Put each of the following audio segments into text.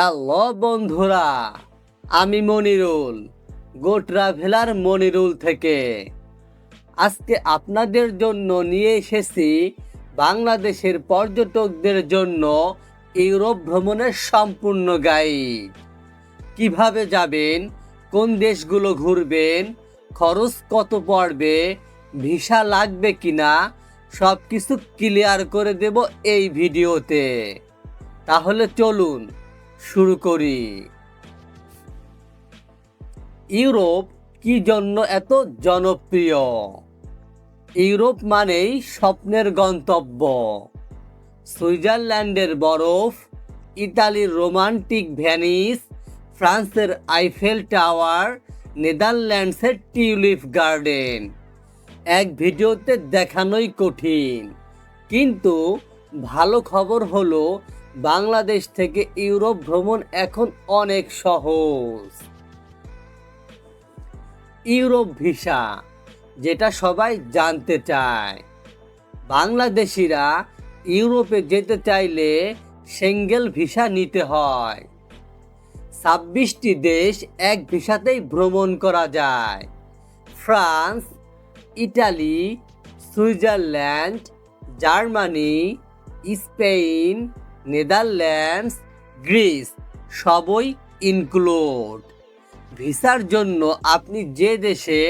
Hello বন্ধুরা, আমি মনিরুল গো traveller Monirul থেকে। আজকে আপনাদের জন্য নিয়ে এসেছি বাংলাদেশের পর্যটকদের জন্য ইউরোপ ভ্রমণের সম্পূর্ণ গাইড। কীভাবে যাবেন, কোন দেশগুলো ঘুরবেন, খরচ কত পড়বে, ভিসা লাগবে কিনা সব কিছু ক্লিয়ার করে দেব এই ভিডিওতে। তাহলে চলুন শুরু করি। ইউরোপ কি জন্য এত জনপ্রিয়? ইউরোপ মানেই স্বপ্নের গন্তব্য। সুইজারল্যান্ডের বরফ, ইতালির রোমান্টিক ভ্যানিস ফ্রান্সের আইফেল টাওয়ার, নেদারল্যান্ডসের টিউলিপ গার্ডেন। এক ভিডিওতে দেখানোই কঠিন। কিন্তু ভালো খবর হলো বাংলাদেশ থেকে ইউরোপ ভ্রমণ এখন অনেক সহজ। ইউরোপ ভিসা, যেটা সবাই জানতে চায়। বাংলাদেশিরা ইউরোপে যেতে চাইলে সেঙ্গেল ভিসা নিতে হয়। ছাব্বিশটি দেশ এক ভিসাতেই ভ্রমণ করা যায়। France, Italy, Switzerland, Germany, Spain Netherlands, Greece সবই ইনক্লুড ভিসার জন্য আপনি যে দেশে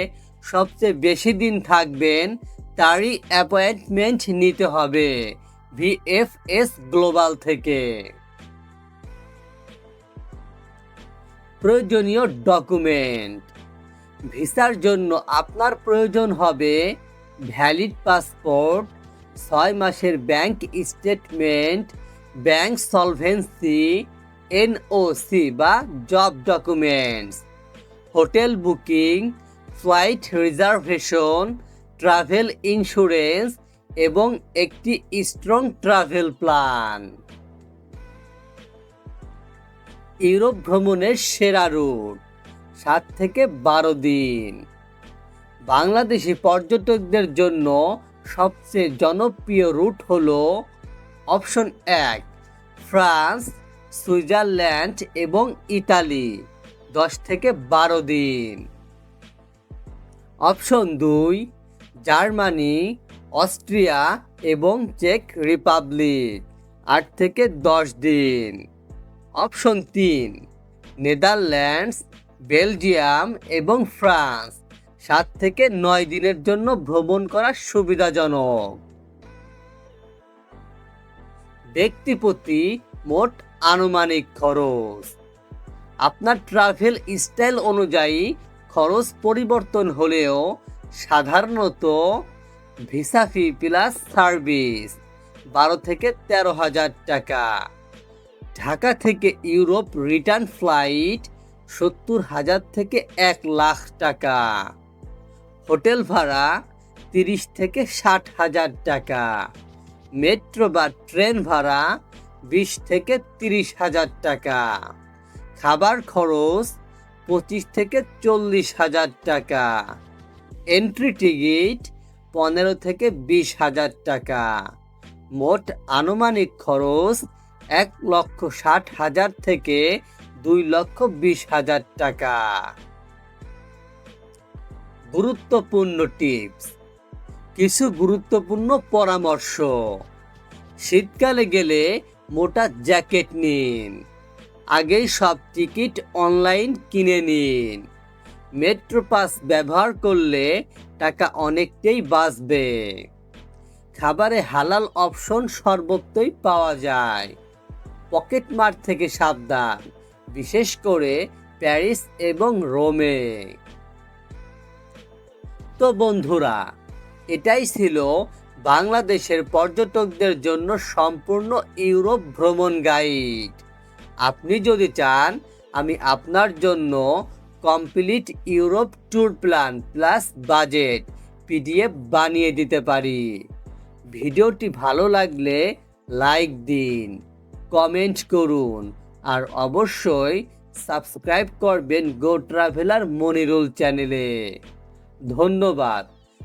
সবচেয়ে বেশি দিন থাকবেন, তারই অ্যাপয়েন্টমেন্ট নিতে হবে ভিএফএস গ্লোবাল থেকে। প্রয়োজনীয় ডকুমেন্ট ভিসার জন্য আপনার প্রয়োজন হবে ভ্যালিড পাসপোর্ট ছয় মাসের bank statement bank solvency, NOC বা job documents, hotel booking, flight reservation, travel insurance এবং একটি স্ট্রং ট্রাভেল প্ল্যান। ইউরোপ ভ্রমণের সেরা রুট, সাত থেকে বারো দিন। বাংলাদেশি পর্যটকদের জন্য সবচেয়ে জনপ্রিয় রুট হল অপশন এক, ফ্রান্স, সুইজারল্যান্ড এবং ইতালি, দশ থেকে বারো দিন। অপশন দুই, জার্মানি, অস্ট্রিয়া এবং চেক রিপাবলিক, আট থেকে দশ দিন। অপশন তিন, নেদারল্যান্ডস, বেলজিয়াম এবং ফ্রান্স, সাত থেকে নয় দিনের জন্য ভ্রমণ করা সুবিধাজনক। ব্যক্তিপ্রতি মোট আনুমানিক খরচ। আপনার ট্রাভেল স্টাইল অনুযায়ী খরচ পরিবর্তন হলেও সাধারণত ভিসা ফি প্লাস সার্ভিস বারো থেকে তেরো হাজার টাকা। ঢাকা থেকে ইউরোপ রিটার্ন ফ্লাইট সত্তর হাজার থেকে এক লাখ টাকা। হোটেল ভাড়া তিরিশ থেকে ষাট হাজার টাকা। মেট্রো বা ট্রেন ভাড়া বিশ থেকে তিরিশ হাজার টাকা। খাবার খরচ পঁচিশ থেকে চল্লিশ হাজার টাকা। এন্ট্রি টিকিট পনেরো থেকে বিশ হাজার টাকা। মোট আনুমানিক খরচ এক লক্ষ ষাট হাজার থেকে দুই লক্ষ বিশ হাজার টাকা। গুরুত্বপূর্ণ টিপস। কিছু গুরুত্বপূর্ণ পরামর্শ। শীতকালে গেলে মোটা জ্যাকেট নিন। আগেই সব টিকিট অনলাইন কিনে নিন। মেট্রো পাস ব্যবহার করলে টাকা অনেকটাই বাঁচবে। খাবারে হালাল অপশন সর্বত্রই পাওয়া যায়। পকেট মার থেকে সাবধান, বিশেষ করে প্যারিস এবং রোমে। তো বন্ধুরা এটাই ছিল বাংলাদেশের পর্যটকদের জন্য সম্পূর্ণ ইউরোপ ভ্রমণ গাইড আপনি যদি চান, আমি আপনার জন্য complete Europe tour plan plus budget PDF বানিয়ে দিতে পারি। ভিডিওটি ভালো লাগলে লাইক দিন কমেন্ট করুন, আর অবশ্যই সাবস্ক্রাইব করবেন গো ট্রাভেলার মনিরুল চ্যানেলে ধন্যবাদ।